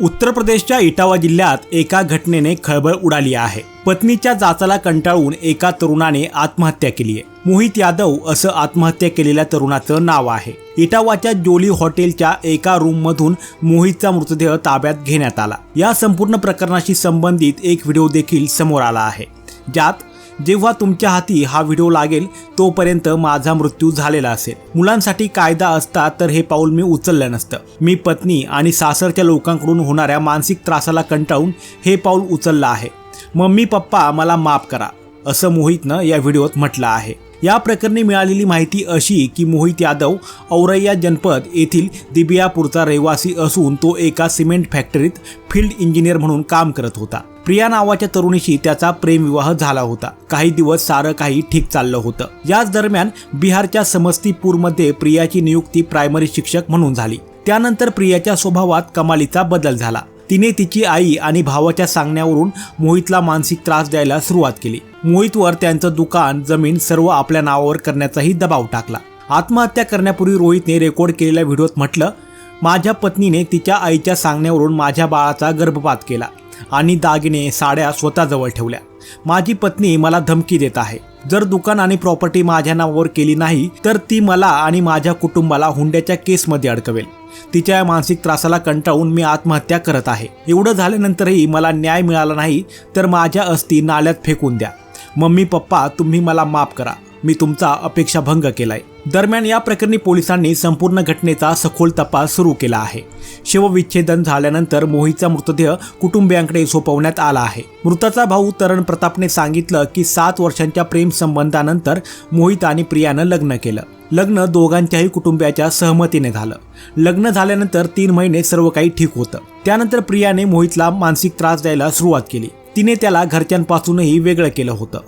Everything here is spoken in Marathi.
उत्तर प्रदेशच्या इटावा जिल्ह्यात एका घटनेने खळबळ उडाली आहे. पत्नीच्या जाचाला कंटाळून एका तरुणाने आत्महत्या केली आहे. मोहित यादव असं आत्महत्या केलेल्या तरुणाचं नाव आहे. इटावाच्या जोली हॉटेलच्या एका रूममधून मोहितचा मृतदेह ताब्यात घेण्यात आला. या संपूर्ण प्रकरणाशी संबंधित एक व्हिडिओ देखील समोर आला आहे. ज्यात जेव्हा तुमच्या हाती हा व्हिडिओ लागेल तोपर्यंत माझा मृत्यू झालेला असेल. मुलांसाठी कायदा असता तर हे पाऊल मी उचललं नसतं. मी पत्नी आणि सासरच्या लोकांकडून होणाऱ्या मानसिक त्रासाला कंटाळून हे पाऊल उचललं आहे. मम्मी पप्पा मला माफ करा असं मोहितनं या व्हिडिओत म्हटलं आहे. या प्रकरणी मिळालेली माहिती अशी की मोहित यादव औरैया जनपद येथील दिबियापूरचा रहिवासी असून तो एका सिमेंट फॅक्टरीत फील्ड इंजिनियर म्हणून काम करत होता. प्रिया नावाच्या तरुणीशी त्याचा प्रेमविवाह झाला होता. काही दिवस सारं काही ठीक चाललं होतं. याच दरम्यान बिहारच्या समस्तीपूरमध्ये प्रियाची नियुक्ती प्रायमरी शिक्षक म्हणून झाली. त्यानंतर प्रियाच्या स्वभावात कमालीचा बदल झाला. तिने तिची आई आणि भावाच्या सांगण्यावरून मोहितला मानसिक त्रास द्यायला सुरुवात केली. मोहितवर त्यांचं दुकान जमीन सर्व आपल्या नावावर करण्याचाही दबाव टाकला. आत्महत्या करण्यापूर्वी रोहितने रेकॉर्ड केलेल्या व्हिडिओत म्हटलं माझ्या पत्नीने तिच्या आईच्या सांगण्यावरून माझ्या बाळाचा गर्भपात केला. आणि दागिने साड्या स्वतःजवळ ठेवल्या. माझी पत्नी मला धमकी देत आहे. जर दुकान आणि प्रॉपर्टी माझ्या नावावर केली नाही तर ती मला आणि माझ्या कुटुंबाला हुंड्याच्या केसमध्ये अडकवेल. तिच्या या मानसिक त्रासाला कंटाळून मी आत्महत्या करत आहे. एवढं झाल्यानंतरही मला न्याय मिळाला नाही तर माझ्या अस्थी नाल्यात फेकून द्या. मम्मी पप्पा तुम्ही मला माफ करा. मी तुमचा अपेक्षाभंग केलाय. दरम्यान या प्रकरणी पोलिसांनी संपूर्ण घटनेचा सखोल तपास सुरू केला आहे. शवविच्छेदन झाल्यानंतर मोहितचा मृतदेह कुटुंबियांकडे सोपवण्यात आला आहे. मृताचा भाऊ तरण प्रतापने सांगितलं की सात वर्षांच्या प्रेम संबंधानंतर मोहित आणि प्रियानं लग्न केलं. लग्न दोघांच्याही कुटुंबियाच्या सहमतीने झालं. लग्न झाल्यानंतर तीन महिने सर्व काही ठीक होतं. त्यानंतर प्रियाने मोहितला मानसिक त्रास द्यायला सुरुवात केली. तिने त्याला घरच्यांपासूनही वेगळं केलं होतं.